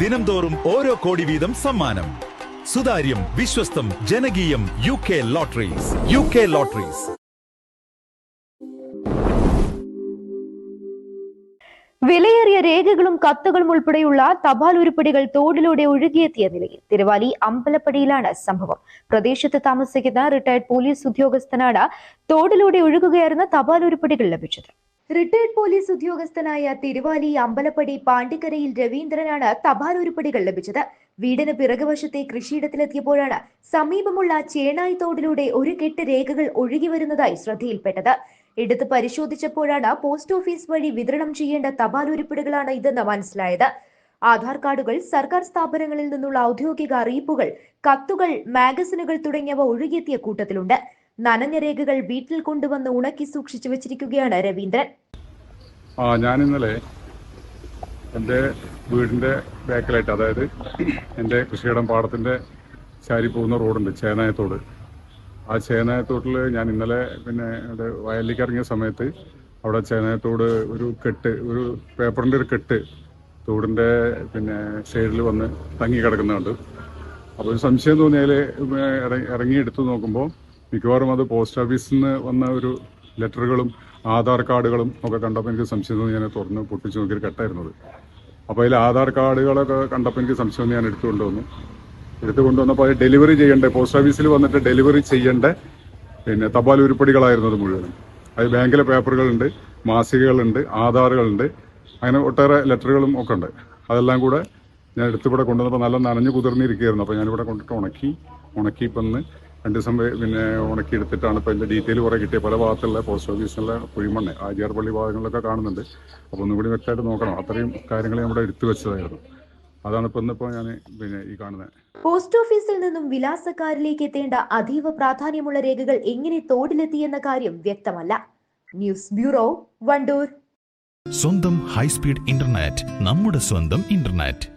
ദിനംതോറും ഓരോ കോടി വീതം സമ്മാനം. സുതാര്യം വിശ്വസ്തം ജനകീയം U K lotteries. U K lotteries. വിലയേറിയ രേഖകളും കത്തുകളും ഉൾപ്പെടെയുള്ള തപാൽ ഉരുപ്പടികൾ തോടിലൂടെ ഒഴുകിയെത്തിയ നിലയിൽ തിരുവാലി അമ്പലപ്പടിയിലാണ് സംഭവം. പ്രദേശത്ത് താമസിക്കുന്ന റിട്ടയർഡ് പോലീസ് ഉദ്യോഗസ്ഥനാണ് തോടിലൂടെ ഒഴുകുകയായിരുന്ന തപാൽ ഉരുപ്പടികൾ ലഭിച്ചത്. റിട്ടയർഡ് പോലീസ് ഉദ്യോഗസ്ഥനായ തിരുവാലി അമ്പലപ്പടി പാണ്ടിക്കരയിൽ രവീന്ദ്രനാണ് തപാൽ ഉരുപ്പടികൾ ലഭിച്ചത്. വീടിന് പിറകുവശത്തെ കൃഷിയിടത്തിലെത്തിയപ്പോഴാണ് സമീപമുള്ള ചേണായി തോടിലൂടെ ഒരു കെട്ട് രേഖകൾ ഒഴുകി വരുന്നതായി ശ്രദ്ധയിൽപ്പെട്ടത്. എടുത്ത് പരിശോധിച്ചപ്പോഴാണ് പോസ്റ്റ് ഓഫീസ് വഴി വിതരണം ചെയ്യേണ്ട തപാൽ ഉരുപ്പിടുകളാണ് ഇതെന്ന് മനസ്സിലായത്. ആധാർ കാർഡുകൾ സർക്കാർ സ്ഥാപനങ്ങളിൽ നിന്നുള്ള ഔദ്യോഗിക അറിയിപ്പുകൾ കത്തുകൾ മാഗസിനുകൾ തുടങ്ങിയവ ഒഴുകിയെത്തിയ കൂട്ടത്തിലുണ്ട്. നനഞ്ഞ രേഖകൾ വീട്ടിൽ കൊണ്ടുവന്ന് ഉണക്കി സൂക്ഷിച്ചു വെച്ചിരിക്കുകയാണ് രവീന്ദ്രൻ. ആ ഞാൻ ഇന്നലെ എന്റെ വീടിന്റെ ബാക്കിലായിട്ട് അതായത് എന്റെ കൃഷിയിടം പാടത്തിന്റെ ചാരി പോകുന്ന റോഡുണ്ട് ചേനായത്തോട്. ആ ചേനായത്തോട്ടിൽ ഞാൻ ഇന്നലെ പിന്നെ അവിടെ വയലിലേക്ക് ഇറങ്ങിയ സമയത്ത് അവിടെ ചേനായത്തോട് ഒരു കെട്ട് ഒരു പേപ്പറിന്റെ ഒരു കെട്ട് തോടിന്റെ പിന്നെ സൈഡിൽ വന്ന് തങ്ങി കിടക്കുന്നുണ്ട്. അപ്പോൾ ഒരു സംശയം തോന്നിയാൽ ഇറങ്ങി എടുത്തു നോക്കുമ്പോൾ മിക്കവാറും അത് പോസ്റ്റ് ഓഫീസിൽ നിന്ന് വന്ന ഒരു ലെറ്ററുകളും ആധാർ കാർഡുകളും ഒക്കെ കണ്ടപ്പോൾ എനിക്ക് സംശയം തോന്നി ഞാൻ തുറന്ന് പൊട്ടിച്ച് നോക്കിയൊരു കെട്ടായിരുന്നത്. അപ്പോൾ അതിൽ ആധാർ കാർഡുകളൊക്കെ കണ്ടപ്പോൾ എനിക്ക് സംശയം തോന്നി ഞാൻ എടുത്തു കൊണ്ടുവന്നു എടുത്തു കൊണ്ടുവന്നപ്പോൾ അത് ഡെലിവറി ചെയ്യേണ്ട? പോസ്റ്റ് ഓഫീസിൽ വന്നിട്ട് ഡെലിവറി ചെയ്യേണ്ട? പിന്നെ തപാൽ ഉരുപ്പടികളായിരുന്നു അത് മുഴുവനും. അത് ബാങ്കിലെ പേപ്പറുകളുണ്ട് മാസികകളുണ്ട് ആധാറുകളുണ്ട് അങ്ങനെ ഒട്ടേറെ ലെറ്ററുകളും ഒക്കെ ഉണ്ട്. അതെല്ലാം കൂടെ ഞാൻ എടുത്തിവിടെ കൊണ്ടുവന്നപ്പോൾ നല്ല നനഞ്ഞു കുതിർന്നിരിക്കുകയായിരുന്നു. അപ്പോൾ ഞാനിവിടെ കൊണ്ടിട്ട് ഉണക്കി ഉണക്കി ഇപ്പം രണ്ട് ദിവസം പിന്നെ ഉണക്കി എടുത്തിട്ടാണ് ഇപ്പോൾ എന്റെ ഡീറ്റെയിൽ കുറേ കിട്ടിയ പല ഭാഗത്തുള്ള പോസ്റ്റ് ഓഫീസിലുള്ള കുഴിമണ്ണ് ആചാർപള്ളി ഭാഗങ്ങളിലൊക്കെ കാണുന്നുണ്ട്. അപ്പോൾ ഒന്നുകൂടി വ്യക്തമായിട്ട് നോക്കണം. അത്രയും കാര്യങ്ങൾ നമ്മുടെ എടുത്തു വെച്ചതായിരുന്നു. അതാണ് ഇപ്പം ഇന്നിപ്പോൾ ഞാൻ പിന്നെ ഈ കാണുന്നത് പോസ്റ്റ് ഓഫീസിൽ നിന്നും വിലാസക്കാരിലേക്ക് എത്തേണ്ട അതീവ പ്രാധാന്യമുള്ള രേഖകൾ എങ്ങനെ തോടിലെത്തിയെന്ന കാര്യം വ്യക്തമല്ല. News bureau Vandoor. സ്വന്തം ഹൈസ്പീഡ് ഇന്റർനെറ്റ് നമ്മുടെ സ്വന്തം ഇന്റർനെറ്റ്.